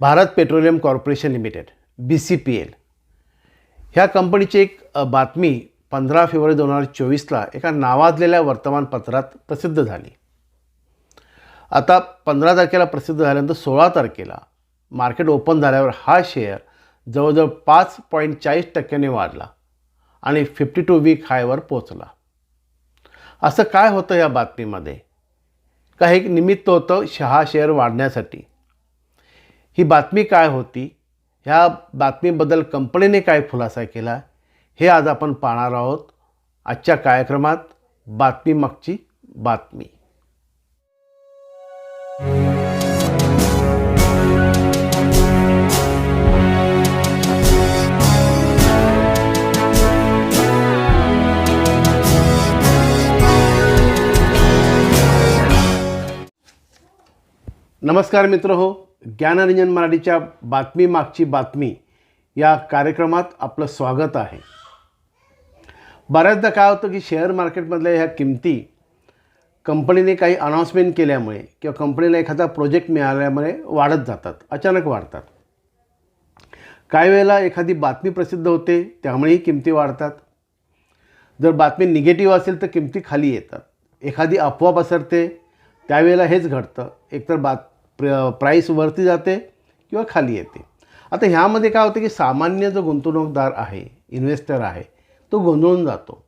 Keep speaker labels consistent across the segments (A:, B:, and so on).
A: Bharat petroleum corporation limited B C P L ह्या कंपनीची एक बातमी पंधरा फेब्रुवारी दोन हजार चोवीसला एका नावाजलेल्या वर्तमानपत्रात प्रसिद्ध झाली. आता पंधरा तारखेला प्रसिद्ध झाल्यानंतर सोळा तारखेला मार्केट ओपन झाल्यावर हा शेअर जवळजवळ पाच पॉईंट चाळीस टक्क्याने वाढला आणि फिफ्टी टू वीक हायवर पोचला असं काय होतं या बातमीमध्ये? का हे एक निमित्त होतं हा शेअर वाढण्यासाठी. ही बातमी काय होती? ह्या बातमीबद्दल कंपनीने काय खुलासा केला? हे आज आपण पाहणार आहोत. आजच्या कार्यक्रमात बातमी मागची बातमी. नमस्कार मित्र हो. ज्ञानरंजन मराठीच्या बातमी मागची बातमी या कार्यक्रमात आपलं स्वागत आहे. बऱ्याचदा काय होतं की शेअर मार्केटमधल्या ह्या किमती कंपनीने काही अनाऊन्समेंट केल्यामुळे किंवा कंपनीला एखादा प्रोजेक्ट मिळाल्यामुळे वाढत जातात अचानक वाढतात. काही वेळेला एखादी बातमी प्रसिद्ध होते त्यामुळेही किमती वाढतात. जर बातमी निगेटिव्ह असेल तर किमती खाली येतात. एखादी अफवा पसरते त्यावेळेला हेच घडतं. एकतर बात प्र प्राईस वरती जाते किंवा खाली येते. आता ह्यामध्ये काय होतं की सामान्य जो गुंतवणूकदार आहे इन्व्हेस्टर आहे तो गोंधळून जातो.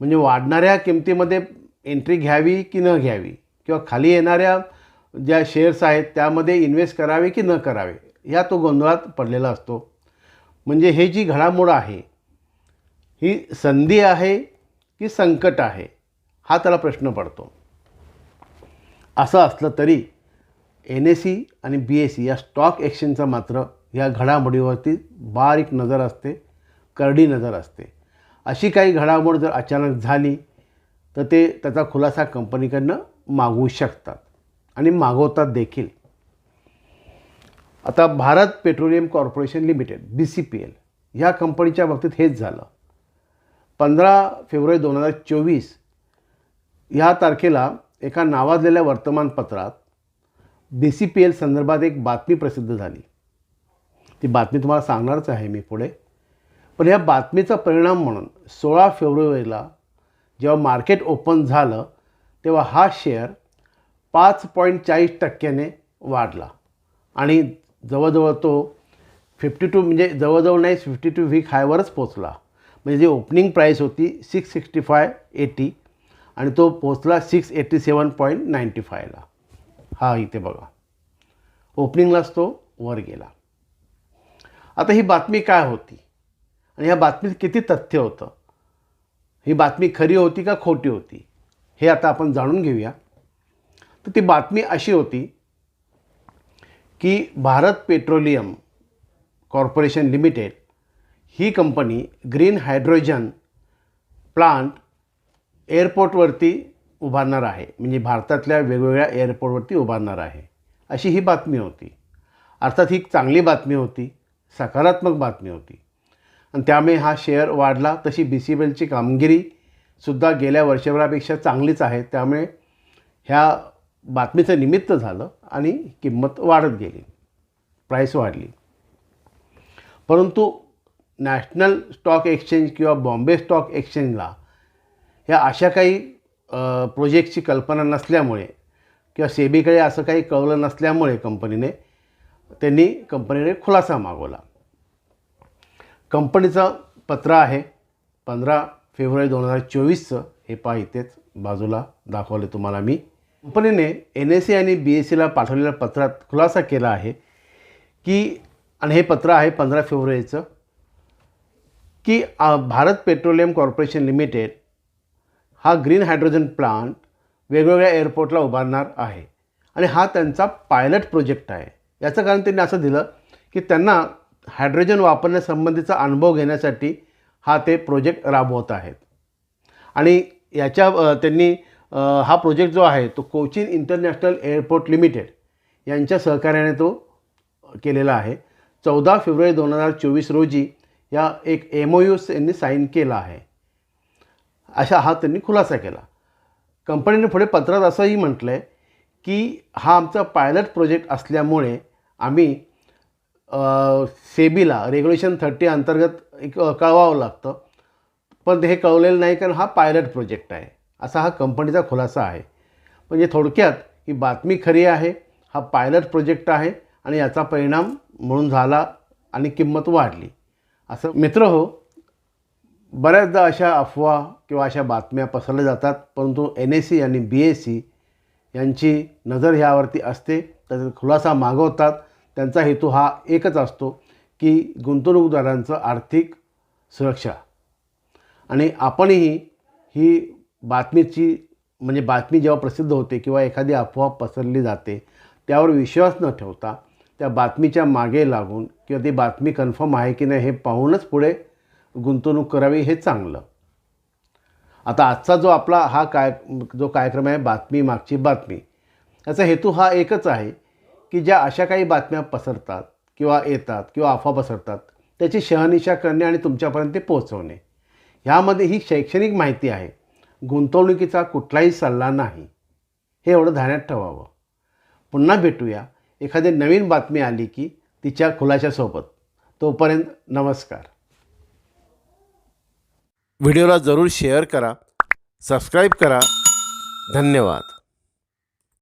A: म्हणजे वाढणाऱ्या किमतीमध्ये एंट्री घ्यावी की न घ्यावी? किंवा खाली येणाऱ्या ज्या शेअर्स आहेत त्यामध्ये इन्व्हेस्ट करावे की न करावे? ह्या तो गोंधळात पडलेला असतो. म्हणजे हे जी घडामोड आहे ही संधी आहे की संकट आहे? हा त्याला प्रश्न पडतो. असं असलं तरी एन एस सी आणि बी एस सी या स्टॉक एक्सचेंजचा मात्र या घडामोडीवरती बारीक नजर असते करडी नजर असते. अशी काही घडामोड जर अचानक झाली तर ते त्याचा खुलासा कंपनीकडनं मागवू शकतात आणि मागवतात देखील. आता Bharat petroleum corporation limited B C P L ह्या कंपनीच्या बाबतीत हेच झालं. पंधरा फेब्रुवारी दोन हजार चोवीस ह्या तारखेला एका नावाजलेल्या वर्तमानपत्रात सी पी एल संदर्भात एक बातमी प्रसिद्ध झाली. ती बातमी तुम्हाला सांगणारच आहे मी पुढे. पण ह्या बातमीचा परिणाम म्हणून सोळा फेब्रुवारीला जेव्हा मार्केट ओपन झालं तेव्हा हा शेअर पाच पॉईंट चाळीस टक्क्याने वाढला. आणि जवळजवळ तो फिफ्टी टू म्हणजे जवळजवळ नाही फिफ्टी टू वीक हायवरच पोचला म्हणजे जी ओपनिंग प्राईस होती सिक्स सिक्स्टी फाय एटी आणि तो पोचला six eighty seven point ninety फायला हा इथे बघा. ओपनिंगलाच तो वर गेला. आता ही बातमी काय होती? आणि ह्या बातमीत किती तथ्य होतं? ही बातमी खरी होती का खोटी होती? हे आता आपण जाणून घेऊया. तर ती बातमी अशी होती की भारत पेट्रोलियम कॉर्पोरेशन लिमिटेड ही कंपनी ग्रीन हायड्रोजन प्लांट एअरपोर्टवरती उभारणार आहे. म्हणजे भारतातल्या वेगवेगळ्या एअरपोर्टवरती उभारणार आहे. अशी ही बातमी होती. अर्थात ही चांगली बातमी होती. सकारात्मक बातमी होती. आणि त्यामुळे हा शेअर वाढला. तशी बी सी बी एलची कामगिरीसुद्धा गेल्या वर्षभरापेक्षा चांगलीच आहे. त्यामुळे ह्या बातमीचं निमित्त झालं आणि किंमत वाढत गेली. प्राईस वाढली. परंतु नॅशनल स्टॉक एक्सचेंज किंवा बॉम्बे स्टॉक एक्सचेंजला ह्या अशा काही प्रोजेक्टची कल्पना नसल्यामुळे किंवा सेबीकडे असं काही कळलं नसल्यामुळे कंपनीने त्यांनी कंपनीने खुलासा मागवला. कंपनीचं पत्र आहे पंधरा फेब्रुवारी दोन हजार चोवीसचं हे पहा इथेच बाजूला दाखवले तुम्हाला मी. कंपनीने एन एस सी आणि बी एस सीला पाठवलेल्या पत्रात खुलासा केला आहे की आणि हे पत्र आहे पंधरा फेब्रुवारीचं की भारत पेट्रोलियम कॉर्पोरेशन लिमिटेड हा ग्रीन हायड्रोजन प्लांट वेगवेगळ्या एअरपोर्टला उभारणार आहे. आणि हा त्यांचा पायलट प्रोजेक्ट आहे. याचं कारण त्यांनी असं दिलं की त्यांना हायड्रोजन वापरण्यासंबंधीचा अनुभव घेण्यासाठी हा ते प्रोजेक्ट राबवत आहेत. आणि याच्या त्यांनी हा प्रोजेक्ट जो आहे तो कोचिन इंटरनॅशनल एअरपोर्ट लिमिटेड यांच्या सहकार्याने तो केलेला आहे. चौदा फेब्रुवारी दोन हजार चोवीस रोजी या एक एम ओ यू यांनी साईन केला आहे. अशा हा त्यांनी खुलासा केला. कंपनीने पुढे पत्रात असंही म्हटलं आहे की हा आमचा पायलट प्रोजेक्ट असल्यामुळे आम्ही सेबीला रेग्युलेशन थर्टी अंतर्गत एक कळवावं लागतं. पण हे कळवलेलं नाही कारण हा पायलट प्रोजेक्ट आहे. असा हा कंपनीचा खुलासा आहे. म्हणजे थोडक्यात ही बातमी खरी आहे हा पायलट प्रोजेक्ट आहे आणि याचा परिणाम म्हणून झाला आणि किंमत वाढली. असं मित्र हो बऱ्याचदा अशा अफवा किंवा अशा बातम्या पसरल्या जातात परंतु एन एस सी आणि बी एस सी यांची नजर ह्यावरती असते. त्याचा खुलासा मागवतात. त्यांचा हेतू हा एकच असतो की गुंतवणूकदारांचं आर्थिक सुरक्षा. आणि आपणही ही बातमीची म्हणजे बातमी जेव्हा प्रसिद्ध होते किंवा एखादी अफवा पसरली जाते त्यावर विश्वास न ठेवता त्या बातमीच्या मागे लागून किंवा ती बातमी कन्फर्म आहे की नाही हे पाहूनच पुढे गुंतवणूक करावी हे चांगलं. आता आजचा जो आपला हा काय जो कार्यक्रम आहे बातमी मागची बातमी याचा हेतू हा एकच आहे की ज्या अशा काही बातम्या पसरतात किंवा येतात किंवा अफवा पसरतात त्याची शहनिशा करणे आणि तुमच्यापर्यंत ते पोहोचवणे. ह्यामध्ये ही शैक्षणिक माहिती आहे. गुंतवणुकीचा कुठलाही सल्ला नाही. हे एवढं ध्यानात ठेवावं. पुन्हा भेटूया. एखादी नवीन बातमी आली की तिच्या खुलाशासोबत. तोपर्यंत नमस्कार. व्हिडिओला जरूर शेअर करा सबस्क्राईब करा. धन्यवाद.